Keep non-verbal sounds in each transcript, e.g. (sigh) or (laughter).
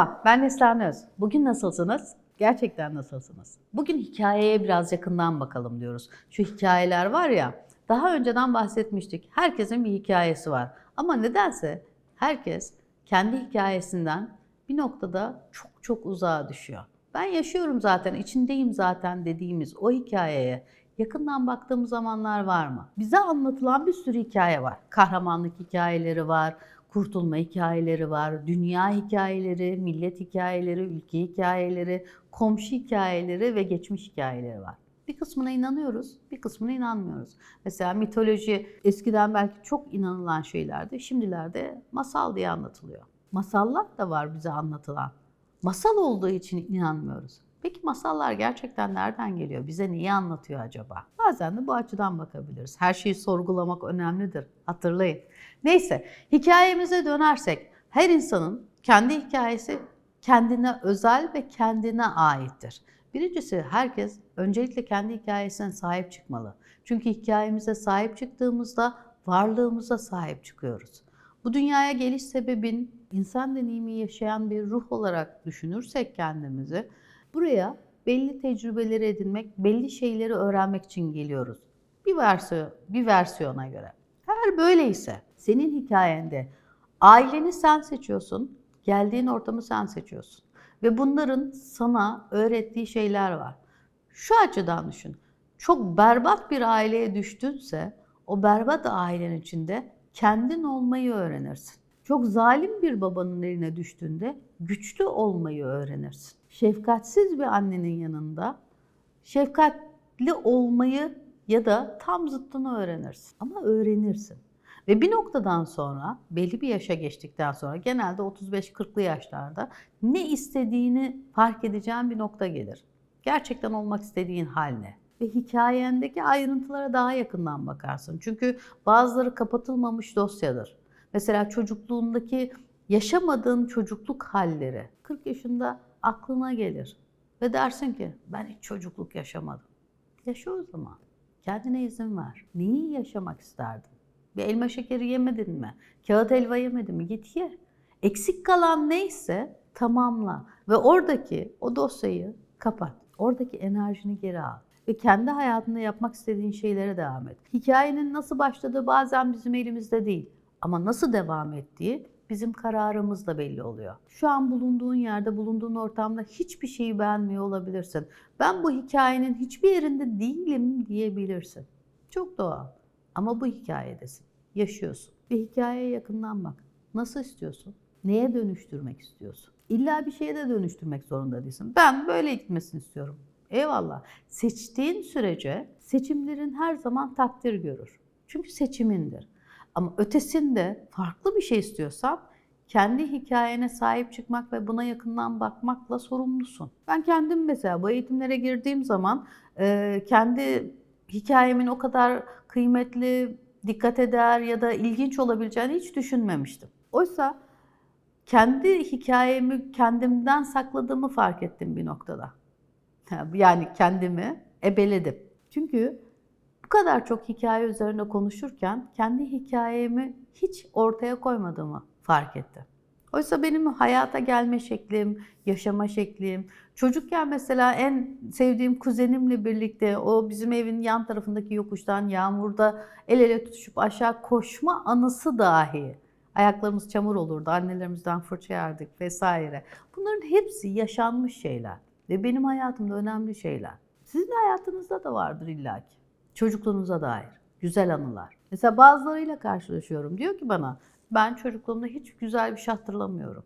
Merhaba, ben Neslihan Öz. Bugün nasılsınız? Gerçekten nasılsınız? Bugün hikayeye biraz yakından bakalım diyoruz. Şu hikayeler var ya, daha önceden bahsetmiştik. Herkesin bir hikayesi var. Ama nedense herkes kendi hikayesinden bir noktada çok çok uzağa düşüyor. Ben yaşıyorum zaten, içindeyim zaten dediğimiz o hikayeye yakından baktığımız zamanlar var mı? Bize anlatılan bir sürü hikaye var. Kahramanlık hikayeleri var, kurtulma hikayeleri var, dünya hikayeleri, millet hikayeleri, ülke hikayeleri, komşu hikayeleri ve geçmiş hikayeleri var. Bir kısmına inanıyoruz, bir kısmına inanmıyoruz. Mesela mitoloji eskiden belki çok inanılan şeylerdi, şimdilerde masal diye anlatılıyor. Masallar da var bize anlatılan. Masal olduğu için inanmıyoruz. Peki masallar gerçekten nereden geliyor? Bize neyi anlatıyor acaba? Bazen de bu açıdan bakabiliriz. Her şeyi sorgulamak önemlidir. Hatırlayın. Neyse, hikayemize dönersek her insanın kendi hikayesi kendine özel ve kendine aittir. Birincisi herkes öncelikle kendi hikayesine sahip çıkmalı. Çünkü hikayemize sahip çıktığımızda varlığımıza sahip çıkıyoruz. Bu dünyaya geliş sebebin insan deneyimi yaşayan bir ruh olarak düşünürsek kendimizi buraya belli tecrübeleri edinmek, belli şeyleri öğrenmek için geliyoruz. Bir versiyon, bir versiyona göre. Eğer böyleyse senin hikayende aileni sen seçiyorsun, geldiğin ortamı sen seçiyorsun ve bunların sana öğrettiği şeyler var. Şu açıdan düşün. Çok berbat bir aileye düştünse o berbat ailenin içinde kendin olmayı öğrenirsin. Çok zalim bir babanın eline düştüğünde güçlü olmayı öğrenirsin. Şefkatsiz bir annenin yanında şefkatli olmayı ya da tam zıttını öğrenirsin. Ama öğrenirsin. Ve bir noktadan sonra, belli bir yaşa geçtikten sonra, genelde 35-40'lı yaşlarda ne istediğini fark edeceğin bir nokta gelir. Gerçekten olmak istediğin hal ne? Ve hikayendeki ayrıntılara daha yakından bakarsın. Çünkü bazıları kapatılmamış dosyadır. Mesela çocukluğundaki yaşamadığın çocukluk halleri 40 yaşında aklına gelir. Ve dersin ki ben hiç çocukluk yaşamadım. Yaşa o zaman. Kendine izin ver. Neyi yaşamak isterdin? Bir elma şekeri yemedin mi? Kağıt helva yemedin mi? Git ye. Eksik kalan neyse tamamla. Ve oradaki o dosyayı kapat. Oradaki enerjini geri al. Ve kendi hayatında yapmak istediğin şeylere devam et. Hikayenin nasıl başladığı bazen bizim elimizde değil. Ama nasıl devam ettiği bizim kararımızla belli oluyor. Şu an bulunduğun yerde, bulunduğun ortamda hiçbir şeyi beğenmiyor olabilirsin. Ben bu hikayenin hiçbir yerinde değilim diyebilirsin. Çok doğal. Ama bu hikayedesin. Yaşıyorsun. Bir hikayeye yakından bak. Nasıl istiyorsun? Neye dönüştürmek istiyorsun? İlla bir şeye de dönüştürmek zorunda değilsin. Ben böyle gitmesini istiyorum. Eyvallah. Seçtiğin sürece seçimlerin her zaman takdir görür. Çünkü seçimindir. Ama ötesinde farklı bir şey istiyorsan kendi hikayene sahip çıkmak ve buna yakından bakmakla sorumlusun. Ben kendim mesela bu eğitimlere girdiğim zaman e, kendi hikayemin o kadar kıymetli, dikkat eder ya da ilginç olabileceğini hiç düşünmemiştim. Oysa kendi hikayemi kendimden sakladığımı fark ettim bir noktada. (laughs) Yani kendimi ebeledim. Çünkü kadar çok hikaye üzerine konuşurken kendi hikayemi hiç ortaya koymadığımı fark ettim. Oysa benim hayata gelme şeklim, yaşama şeklim, çocukken mesela en sevdiğim kuzenimle birlikte o bizim evin yan tarafındaki yokuştan yağmurda el ele tutuşup aşağı koşma anısı dahi. Ayaklarımız çamur olurdu, annelerimizden fırça yerdik vesaire. Bunların hepsi yaşanmış şeyler ve benim hayatımda önemli şeyler. Sizin hayatınızda da vardır illaki. Çocukluğunuza dair güzel anılar. Mesela bazılarıyla karşılaşıyorum. Diyor ki bana ben çocukluğumda hiç güzel bir şey hatırlamıyorum.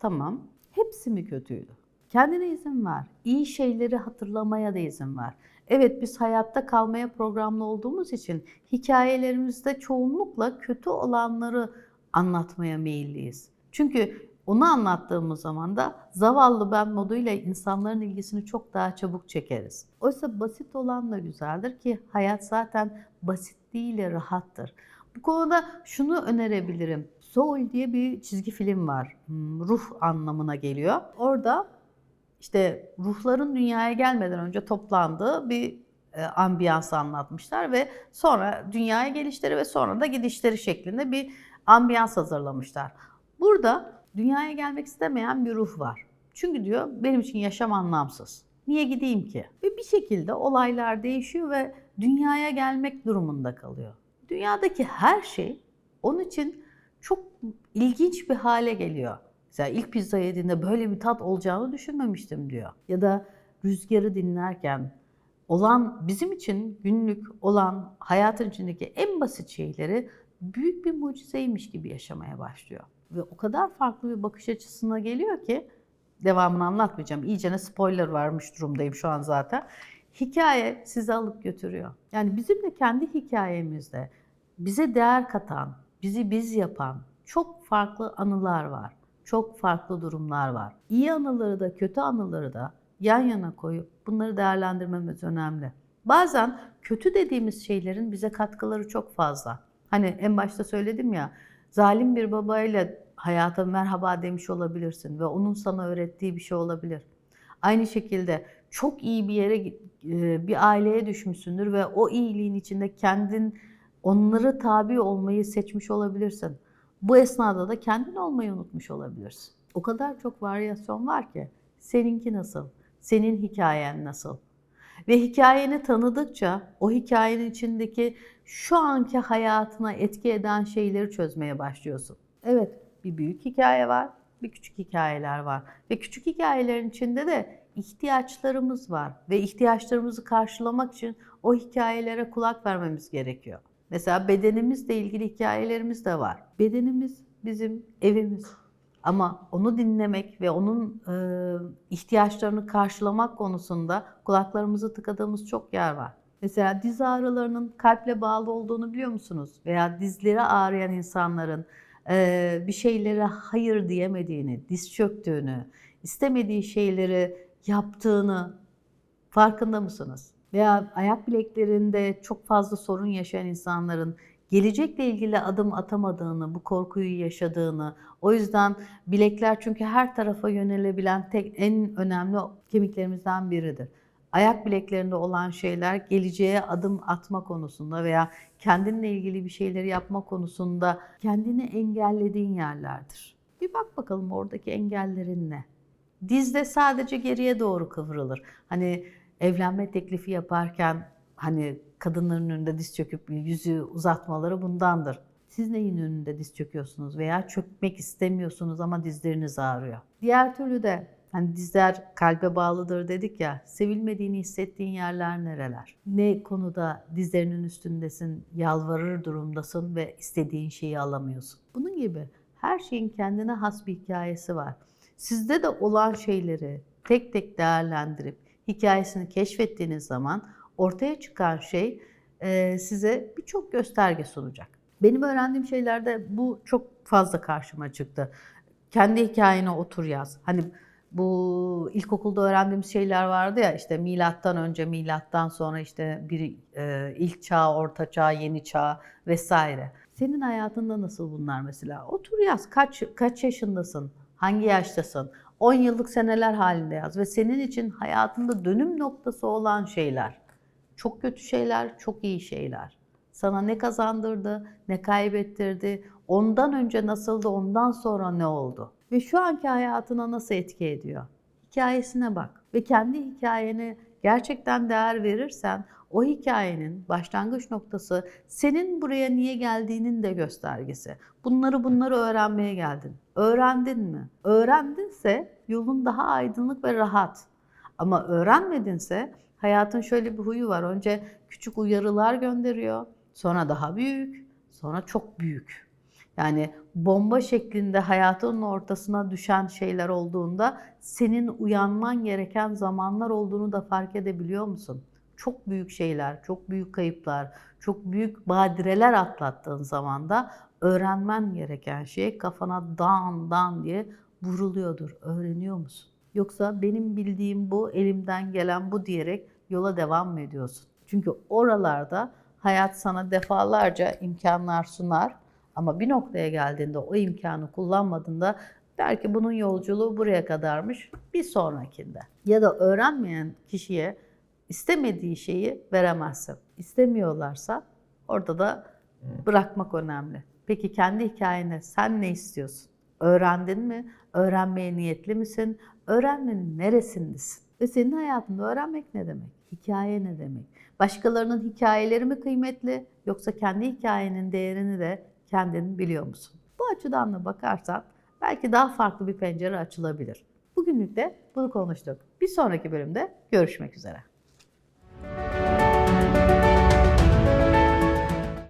Tamam. Hepsi mi kötüydü? Kendine izin ver. İyi şeyleri hatırlamaya da izin ver. Evet biz hayatta kalmaya programlı olduğumuz için hikayelerimizde çoğunlukla kötü olanları anlatmaya meyilliyiz. Çünkü onu anlattığımız zaman da zavallı ben moduyla insanların ilgisini çok daha çabuk çekeriz. Oysa basit olan da güzeldir ki hayat zaten basitliğiyle rahattır. Bu konuda şunu önerebilirim. Soul diye bir çizgi film var. Ruh anlamına geliyor. Orada işte ruhların dünyaya gelmeden önce toplandığı bir e, ambiyans anlatmışlar ve sonra dünyaya gelişleri ve sonra da gidişleri şeklinde bir ambiyans hazırlamışlar. Burada Dünyaya gelmek istemeyen bir ruh var. Çünkü diyor benim için yaşam anlamsız. Niye gideyim ki? Ve bir şekilde olaylar değişiyor ve dünyaya gelmek durumunda kalıyor. Dünyadaki her şey onun için çok ilginç bir hale geliyor. Mesela ilk pizza yediğinde böyle bir tat olacağını düşünmemiştim diyor. Ya da rüzgarı dinlerken olan bizim için günlük olan hayatın içindeki en basit şeyleri büyük bir mucizeymiş gibi yaşamaya başlıyor. Ve o kadar farklı bir bakış açısına geliyor ki devamını anlatmayacağım. İyicene spoiler varmış durumdayım şu an zaten. Hikaye sizi alıp götürüyor. Yani bizim de kendi hikayemizde bize değer katan, bizi biz yapan çok farklı anılar var. Çok farklı durumlar var. İyi anıları da kötü anıları da yan yana koyup bunları değerlendirmemiz önemli. Bazen kötü dediğimiz şeylerin bize katkıları çok fazla. Hani en başta söyledim ya, zalim bir babayla hayata merhaba demiş olabilirsin ve onun sana öğrettiği bir şey olabilir. Aynı şekilde çok iyi bir yere, e, bir aileye düşmüşsündür ve o iyiliğin içinde kendin onları tabi olmayı seçmiş olabilirsin. Bu esnada da kendin olmayı unutmuş olabilirsin. O kadar çok varyasyon var ki. Seninki nasıl? Senin hikayen nasıl? Ve hikayeni tanıdıkça o hikayenin içindeki şu anki hayatına etki eden şeyleri çözmeye başlıyorsun. Evet, bir büyük hikaye var, bir küçük hikayeler var. Ve küçük hikayelerin içinde de ihtiyaçlarımız var. Ve ihtiyaçlarımızı karşılamak için o hikayelere kulak vermemiz gerekiyor. Mesela bedenimizle ilgili hikayelerimiz de var. Bedenimiz bizim evimiz. Ama onu dinlemek ve onun e, ihtiyaçlarını karşılamak konusunda kulaklarımızı tıkadığımız çok yer var. Mesela diz ağrılarının kalple bağlı olduğunu biliyor musunuz? Veya dizleri ağrıyan insanların e, bir şeylere hayır diyemediğini, diz çöktüğünü, istemediği şeyleri yaptığını farkında mısınız? Veya ayak bileklerinde çok fazla sorun yaşayan insanların gelecekle ilgili adım atamadığını, bu korkuyu yaşadığını, o yüzden bilekler çünkü her tarafa yönelebilen tek en önemli kemiklerimizden biridir. Ayak bileklerinde olan şeyler geleceğe adım atma konusunda veya kendinle ilgili bir şeyleri yapma konusunda kendini engellediğin yerlerdir. Bir bak bakalım oradaki engellerin ne? Dizde sadece geriye doğru kıvrılır. Hani evlenme teklifi yaparken hani kadınların önünde diz çöküp yüzü uzatmaları bundandır. Siz neyin önünde diz çöküyorsunuz veya çökmek istemiyorsunuz ama dizleriniz ağrıyor. Diğer türlü de hani dizler kalbe bağlıdır dedik ya, sevilmediğini hissettiğin yerler nereler? Ne konuda dizlerinin üstündesin, yalvarır durumdasın ve istediğin şeyi alamıyorsun? Bunun gibi her şeyin kendine has bir hikayesi var. Sizde de olan şeyleri tek tek değerlendirip hikayesini keşfettiğiniz zaman ortaya çıkan şey e, size birçok gösterge sunacak. Benim öğrendiğim şeylerde bu çok fazla karşıma çıktı. Kendi hikayene otur yaz. Hani bu ilkokulda öğrendiğimiz şeyler vardı ya işte milattan önce, milattan sonra işte bir e, ilk çağ, orta çağ, yeni çağ vesaire. Senin hayatında nasıl bunlar mesela? Otur yaz. Kaç kaç yaşındasın? Hangi yaştasın? 10 yıllık seneler halinde yaz ve senin için hayatında dönüm noktası olan şeyler. Çok kötü şeyler, çok iyi şeyler. Sana ne kazandırdı, ne kaybettirdi, ondan önce nasıldı, ondan sonra ne oldu? Ve şu anki hayatına nasıl etki ediyor? Hikayesine bak ve kendi hikayene gerçekten değer verirsen o hikayenin başlangıç noktası senin buraya niye geldiğinin de göstergesi. Bunları bunları öğrenmeye geldin. Öğrendin mi? Öğrendinse yolun daha aydınlık ve rahat. Ama öğrenmedinse hayatın şöyle bir huyu var. Önce küçük uyarılar gönderiyor. Sonra daha büyük. Sonra çok büyük. Yani bomba şeklinde hayatının ortasına düşen şeyler olduğunda senin uyanman gereken zamanlar olduğunu da fark edebiliyor musun? Çok büyük şeyler, çok büyük kayıplar, çok büyük badireler atlattığın zaman da öğrenmen gereken şey kafana dan dan diye vuruluyordur. Öğreniyor musun? Yoksa benim bildiğim bu, elimden gelen bu diyerek yola devam mı ediyorsun? Çünkü oralarda hayat sana defalarca imkanlar sunar ama bir noktaya geldiğinde o imkanı kullanmadığında belki bunun yolculuğu buraya kadarmış bir sonrakinde. Ya da öğrenmeyen kişiye istemediği şeyi veremezsin. İstemiyorlarsa orada da bırakmak önemli. Peki kendi hikayene sen ne istiyorsun? Öğrendin mi? Öğrenmeye niyetli misin? Öğrenmenin neresindesin? Ve senin hayatında öğrenmek ne demek? Hikaye ne demek? Başkalarının hikayeleri mi kıymetli yoksa kendi hikayenin değerini de kendin biliyor musun? Bu açıdan da bakarsan belki daha farklı bir pencere açılabilir. Bugünlük de bunu konuştuk. Bir sonraki bölümde görüşmek üzere.